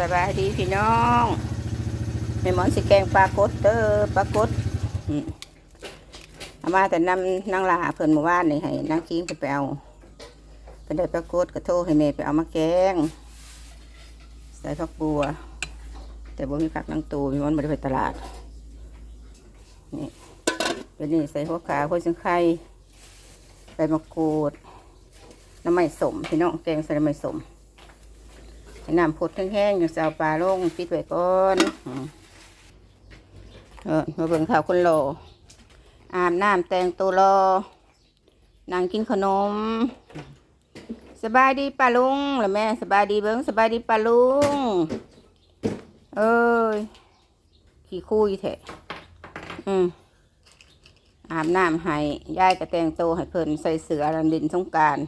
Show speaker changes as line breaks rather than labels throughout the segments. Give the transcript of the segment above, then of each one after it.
สบายดีพี่น้องแม่หมอนสิแกงปลากดเด้อปลากดอืมเอามาแต่นำนางลาเพิ่นเมื่อวานนี่ให้นางคิงไปเอาเพิ่นได้ปลากดก็โทรให้แม่ไปเอามาแกง ใส่ผักบัว แต่บ่มีผักนางตูม่หมอนบ่ได้ไปตลาดนี่เดี๋ยวนี้ใส่หัวขาหัวสังไข่ใบมะกรูดน้ำมันสมพี่น้องแกงใส่น้ำมันสม น้ำพดแห้งๆอย่างสาวปลาลงปิดไว้ก่อนเออมาเบิ่งข่าวคนโลอาบน้ำแต่งตัวรอนางกินขนม สบายดีป้าลุงหรือแม่สบายดีเบิ้งสบายดีป้าลุง เอ้ยขี้คุยแท้อืมอาบน้ำให้ยายก็แต่งตัวให้เพิ่นใส่เสือรันดินสงกราร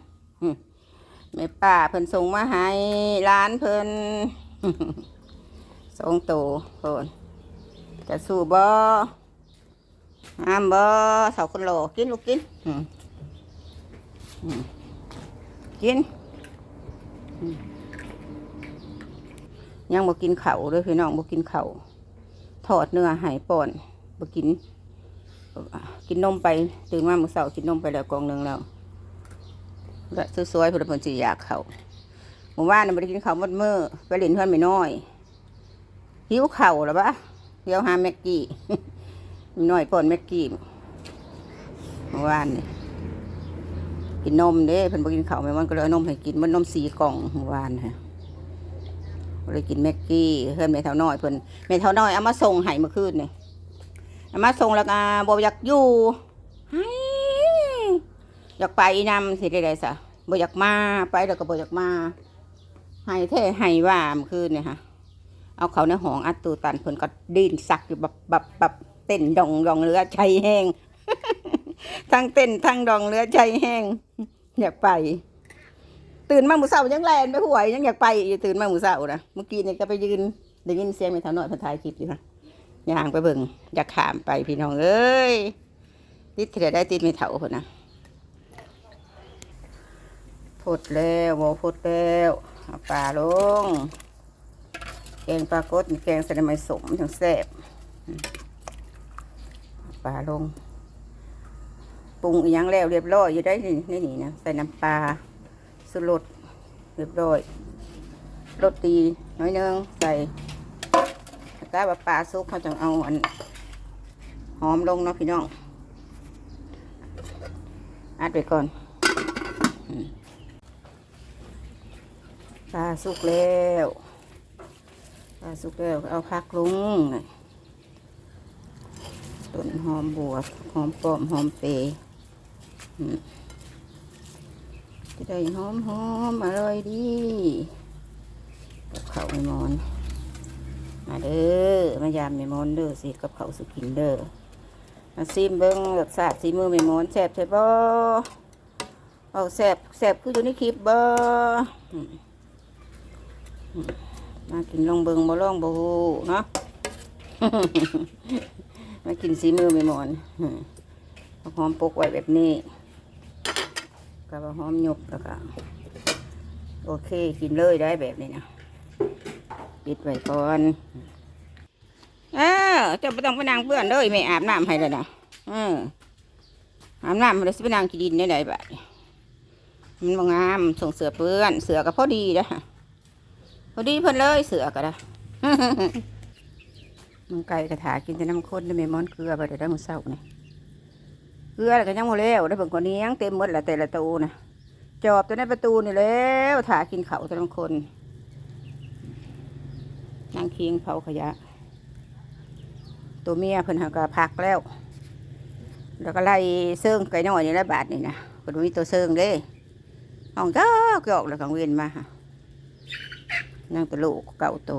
แม่ป้าเพิ่นส่งมาให้ร้านเพิ่นส่งโตเพิ่นจะสู้บ่ห้ามบ่เสาคนโลกินลูกกินกิน ยังบ่กินเข้าวเลยพี่น้องบ่กินเข้าวทอดเนื้อให้ป่อนบ่กิน กินนมไป ตื่นมาเมื่อเช้ากินนมไปแล้วกองหนึ่งแล้ว และสวยๆเพื่อนเพิ่นสิอยากเขาหมู่บ้านน่ะบ่ได้กินข้าวมดมื้อไปเล่นเพื่อนไม่น้อย หิวเข่าวแล้วปะเดี๋ยวหาแม็กกี้มีน้อยป่นแม็กกี้เมื่อวานนี่กินนมเด้เพิ่นบ่กินข้าวแม่มันก็เลยเอานมให้กินมันนมสีกล่องเมื่อวานฮะบ่ได้กินแม็กกี้เพื่อนแม่เท่าน้อยเพิ่นแม่เท่าน้อยเอามาส่งให้เมื่อคืนนี่เอามาส่งแล้วก็บ่อยากอยู่ให้ อยากไปนำสิได้ไดซะบ่อยากมาไปแล้วก็บ่อยากมาให้แท้ให้ว่ามื่อคืนเนี่ยค่ะเอาเขาในห้องอัดตูตันเพิ่นก็ดิ้นสักอยู่แบบแบบแบบเต้นดองดองเรือใจแห้งทั้งเต้นทั้งดองเรือใจแห้งอยากไป ตื่นมาหมูเสายังแลนไปหวยยังอยากไปอยู่ตื่นมาหมูเสานะเมื่อกี้เนี่ยก็ไปยืนได้ยินเสียงไม่เท่าน้อยพันถ่ายคลิปอยู่ค่ะย่างไปเบิ่งอยากขามไปพี่น้องเอ้ยติดเถื่อได้ติดไม่เท่าคนนะ พดแล้วโมพดแล้วปลาลง แกงปลากดแกงใส่น้ำมันสมทั้งแซ่บปลาลงปรุงอีหยังแล้วเรียบร้อยอยู่ได้นี่นี่นะใส่น้ำปลาสุรสเรียบร้อยรสดีน้อยนึงใส่ก็ว่าปลาซุกเขาจะเอาอันหอมลงเนาะพี่น้องอัดไปก่อน ปลาสุกแล้วปลาสุกแล้วเอาพักลุงนี่ต้นหอมบวบหอมปอมหอมเปรย์จะได้หอมหอมอร่อยดีกับเขาไม่มอน มาเด้อมายามไม่มอนเด้อสิกับเขาสุกินเด้อมาซิมเบิ้งรสชาติสีมือไม่มอนแซ่บใช่บ่เอาแซ่บแซ่บคืออยู่ในคลิปบ่อื มากินลองเบิงบ่ลองบ่ฮู้เนาะ มากินสีมือไม่หมอนเอาหอมปกไว้แบบนี้กับหอมหยกแล้วก็โอเคกินเลยได้แบบนี้นะปิดไว้ก่อนเออเจะไม่ต้องไปนั่งเปื้อนเลยไม่อาบน้ำให้เลยนะเอออาบน้ำมันเลยสิไปนั่งกินดินได้ไหนบ้างมันบ่งามส่งเสือเปื้อน เสือก็พอดีนะ อดีเพิ่นเลยเสือก็ได้มันไก่กระถากินแต่น้ำข้นได้แม่มอนเกลือไปได้มือเช้านี่เกลือก็ยังบ่แล้วได้เพิ่นเนี้ยงเต็มหมดละแต่ละตูนะจอบตัวในประตูนี่แล้วถากินเขาแต่ละคนนั่งเคียงเผาขยะ ตัวเมียเพิ่นหากะพักแล้ว แล้วก็ไล่เซิงไก่น้อยนี่ละบาทนี่นะเพิ่นมีตัวเซิงเด้ห้องจ้อกอกแล้วก็เวียนมา นั่งตะลูกเก่าโต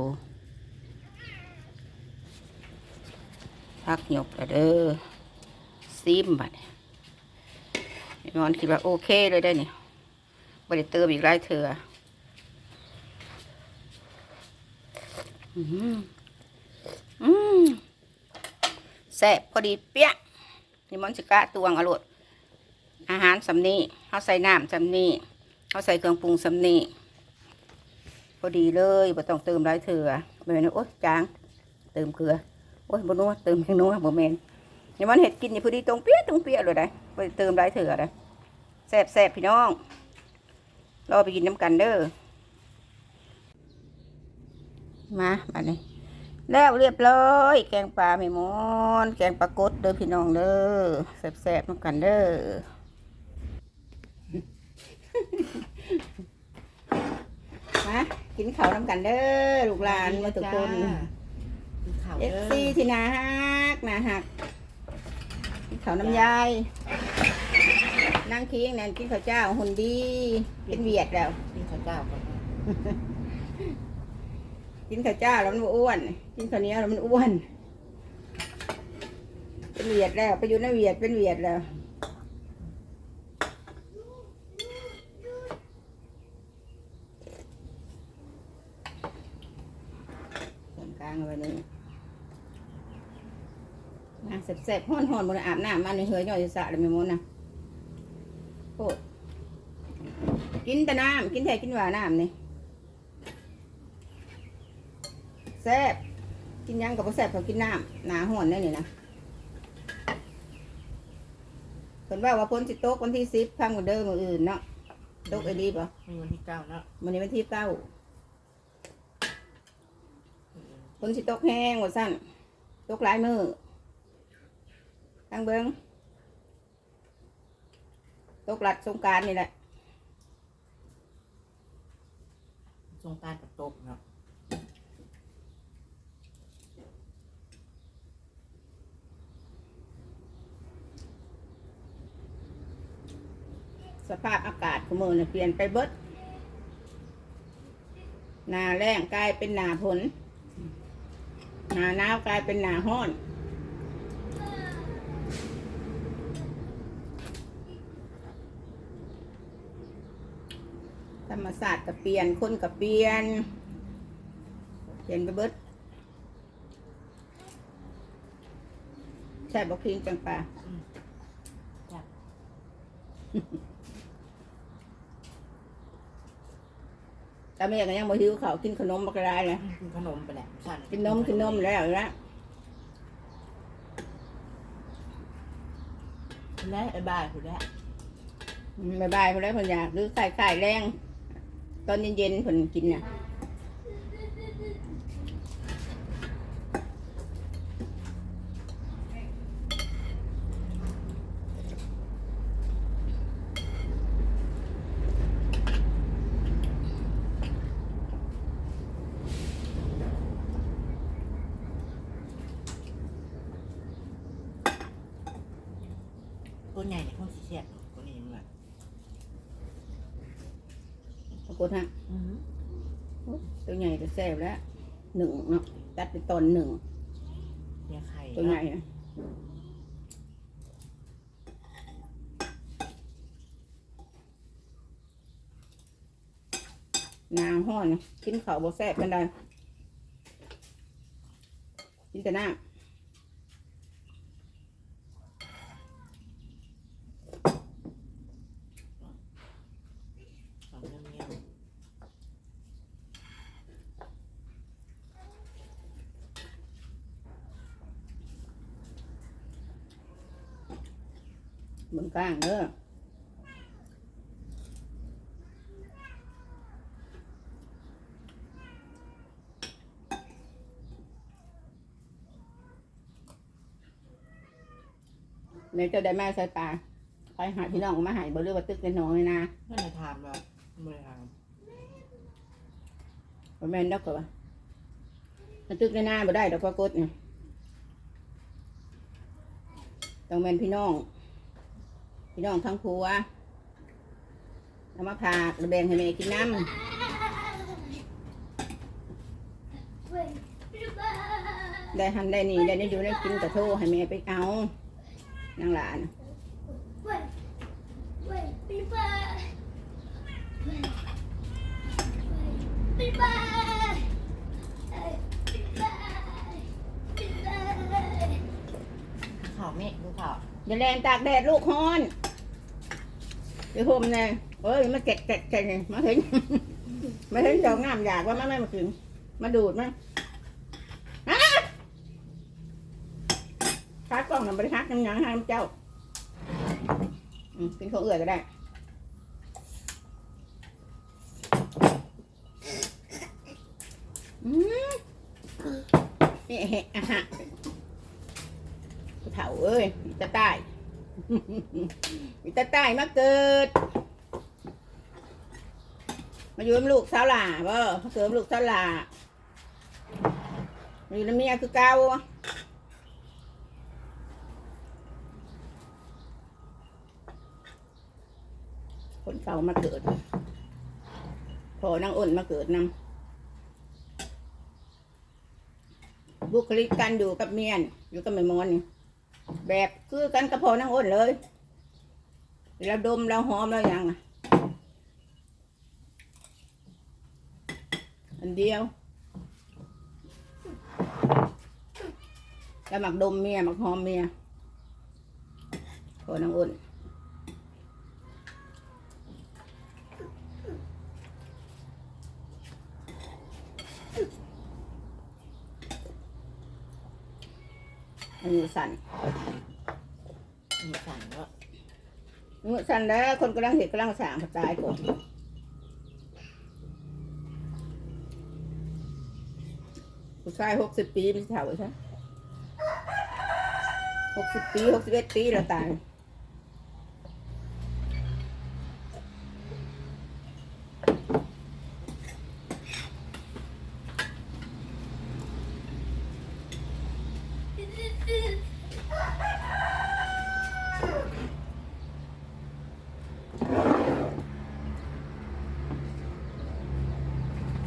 พักหยกแล้วเด้อซิมบัดนอนคิดว่าโอเคเลยได้เนี่ยบริเติมอีกหลายเถื่ออืมอืมแซ่บพอดีเปี้ยนี่มันสิกะตวงอร่อยอาหารสำนีเขาใส่น้ำสำนีเขาใส่เครื่องปรุงสำนี พอดีเลยบ่ต้องเติมหลายเถื่อแม่นว่าโอ๊ยจาง เติมเกลือ โอ๊ยบ่นัวเติมแค่นัวบ่แม่นนี่มันเฮ็ดกินนี่พอดีตรงเปี้ยตรงเปี้ยเลยได้บ่ได้เติมหลายเถื่อได้แซ่บๆพี่น้อง รอไปกินน้ำกันเด้อ มาบัดนี้ แล้วเรียบร้อย แกงปลาไม่มอน แกงปลากดเด้อพี่น้องเด้อ แซ่บๆน้ำกันเด้อมา กินข้าวน้ำกันเด้อลูกหลานมาทุกคน
กินข้าว
เอ
เด้
ฟ
อ
ซีที่นาฮักนาฮักกินข้าวน้ำยายนั่งเคียงแนนกินข้าวเจ้าหุ่นดี เป็นเวียดแล้ว
กินข้าวเจ้าก่อน
กินข้าวเจ้าแล้วมันบ่อ้วน กินข้าวเหนียวแล้วมันอ้วน เป็นเวียดแล้วไปอยู่ในเวียดเป็นเวียดแล้ว ส่วนกลางเอาไว้นี่ นะแสบๆห้อนๆบนอาบน้ำมันในเหือยย่อยสะเลยไม่มดนะโคตรกินแต่น้ำกินแท้กินหวานน้ำนี่แซ่บกินหยังกับแซ่บเขากินน้ำหนาห่อนได้นี่นะเพิ่นว่าว่าพ้นสิโต๊กวันที่สิบพังกว่าเดิมมืออื่นเนาะโต๊กไอ้ดีป่ะ
มีวันที่เก้าเนาะ
วันนี้วันที่เก้าพ้นสิโต๊กแห้งว่าสั้นโต๊กหลายมือ ตั้งเบิงโต๊กหลัดสงกรารนี่แหละ
สงกรารกับตกเนาะ
สภาพอากาศของมือเนี่ยเปลี่ยนไปเบิดหนาแรงกลายเป็นหนาฝนหนาหนาวกลายเป็นหนาห้อน ธรรมศาสตร์กับเปลี่ยนคนกับเปลี่ยน เปลี่ยนไปเบิดใช่บอกพิงจังปาตาเมียก็ยังบ่หิวเขาวกินขนมบักรายเลย
กินขนมไปแหละสั่น
กินนมกินนมแล้วนะ
คุณแล้วไอ้บ้ายคุณแล้ว
บายบายพอแล้วเพนอยากหรือไข่ไข่แรง ตอนเย็นๆผนกินน่ะ
ตัวใหญ่เนี่ยคงสิเสียบตัวนี้มัน
ปรากฏฮะ
อือ
ตัวใหญ่จะแซ่บแล้วหนึ่งเนาะตัดเป็นตอนหนึ่ง
เนี่ยไข่
ตัวใหญ่นะนางห้อนนะกินข้าวบ่แซ่บเป็นไดกินแต่น้ำ
สองเงี้ยเงี้ย
บนกลางเด้อแม่เจะได้แม่ใส่ปลาใครหาพี่น้องมาใหายบ่เรือว่าตึกในหนองเลยนะ
นั่นเลยถามว่าไม่ได้ถาม
บ่แม่นดอกก็ว่ามันตึกในนาบ่ได้ดอกปรากฏเนี่ยต้องแม่นพี่น้อง พี่น้องทั้งผัวเอามาพากระแบงให้แม่กินน้ำได้หันได้นี่ได้นี่อยู่ได้กินกระโทให้แม่ไปเอานางหลาน
Wait, wait, be back. Wait, wait, be back. Hey, be back. Be back.
ข้าวเมฆดูข้าว
อย่าแรงตากแดดลูกฮ้อน ไปห่มแน่เอ้ยมาแกะแกะแกะมาเห็นม่ได้เจ้างามอยากว่ามาไม่มากินมาดูดมั้งฮะค้ากล้องน่ะบริคักยังยังให้เจ้าอืมกินข้าวเอื่อยก็ได้อืมนี่เห็ดอะฮะผู้เฒ่าเอ้ยมีตาใต้ มีตาใต้มาเกิด มาอยู่กับลูกสาวหล่าบ่มาเกิดกับลูกสาวหล่ามาอยู่ในเมียคือเก่าคนเก่ามาเกิด พอนางอ้นมาเกิดนำบุคลิกการอยู่กับเมียนอยู่กับแม่มอนนี่ แบบคือกันกับพอนั่งอ้นเลยเราดมเราหอมเราอย่างอะอันเดียวแล้วหมักดมเมียหมักหอมเมียพอนั่งอ้นอันนี้สั่น
มีสั่นว่า
มือสั่นแล้วคนกำลังเห็ดกำลังสางกระจายก่อนผู้ชายหกสิบปีไม่ใช่เหรอใช่หกสิบปีหกสิบเอ็ดปีเราตาย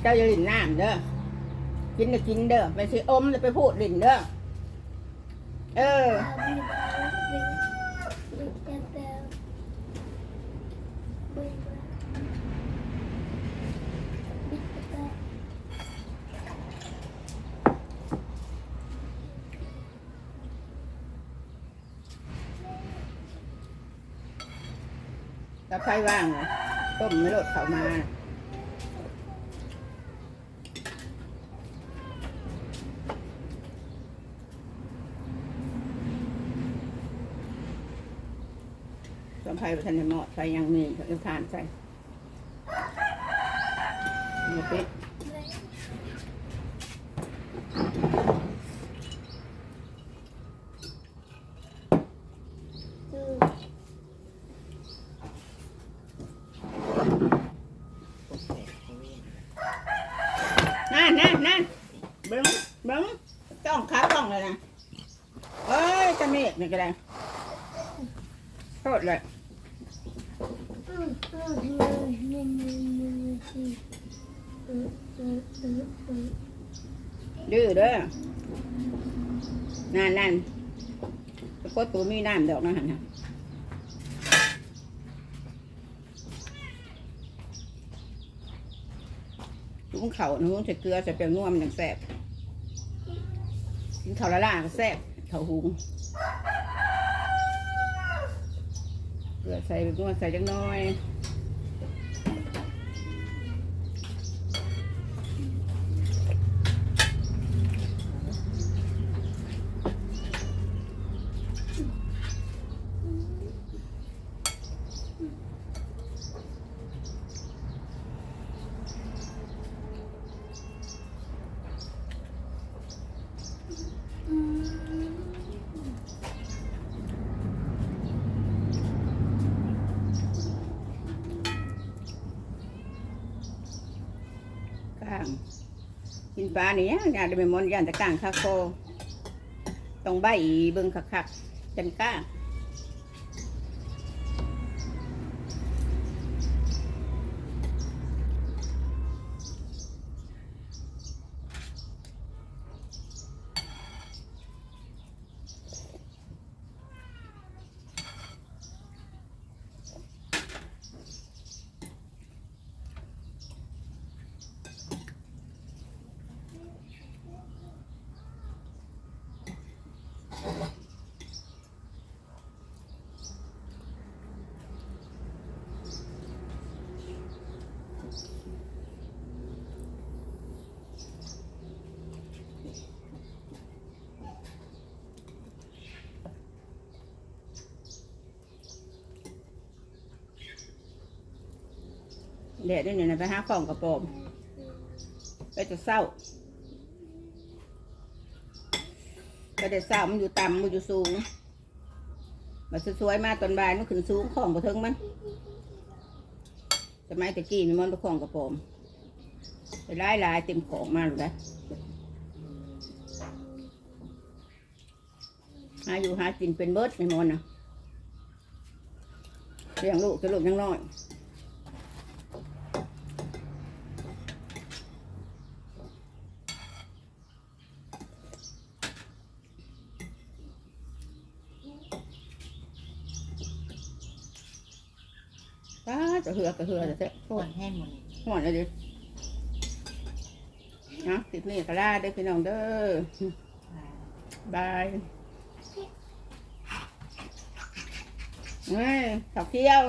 เจ้าอย่าลินน้ำเด้อ กินก็กินเด้อไม่ใช่อมแล้วไปพูดลินเด้อ เออถ้าไฟว่างเลยต้มไม่ลดเข้ามา ส่ไประทานในหมาะใส่ยังมีเขาจะทานใส่มาปิดนั่นนั่นนั่นเบิ้งเบิ้งจ้องขากล้องเลยนะเอ้ยจะเมฆนี่ก็ได้โทษเลย ดื้อเด้อนั่นนั่นตะโกดตัวมีน้ำดอกนะหันนะลุงเข่าหนูใส่เกลือใส่เปรี้ยวนัวมันอย่างแซ่บกินเข้าละล่าก็แซ่บข้าหุง เกลือใส่ไปรี้ยวนัวใส่จังน้อย ก้างกินปลาเนี่ยอยากได้ไปมอนยานต่ก้างคาโคต้องใบเบิ่งคักๆจันก้าง แดดนี่เนี่ยไปหาของกระปรงไปจะเศร้าไปแต่เศร้ามันอยู่ต่ำมันอยู่สูงมาสวยๆมาตอนบ่ายมันขึ้นสูงของกระเทิงมันสมัยตะกี้นี่มันไปของกระปรงไปไล่ลายเต็มของมาเลยนะหาอยู่หากินเป็นเบิร์ดในมอนนะเลี้ยงลูกจะลูกยังน้อย ป้าจะเหือกระเหือจะเสะโค
ก่อ
ต
น
ร
แห้งหมดนี่
ห่อนเลยดินะคลิปนี้ก็ลาเด้อพี่น้องเด้อบายเฮ้ยขับเที่ยว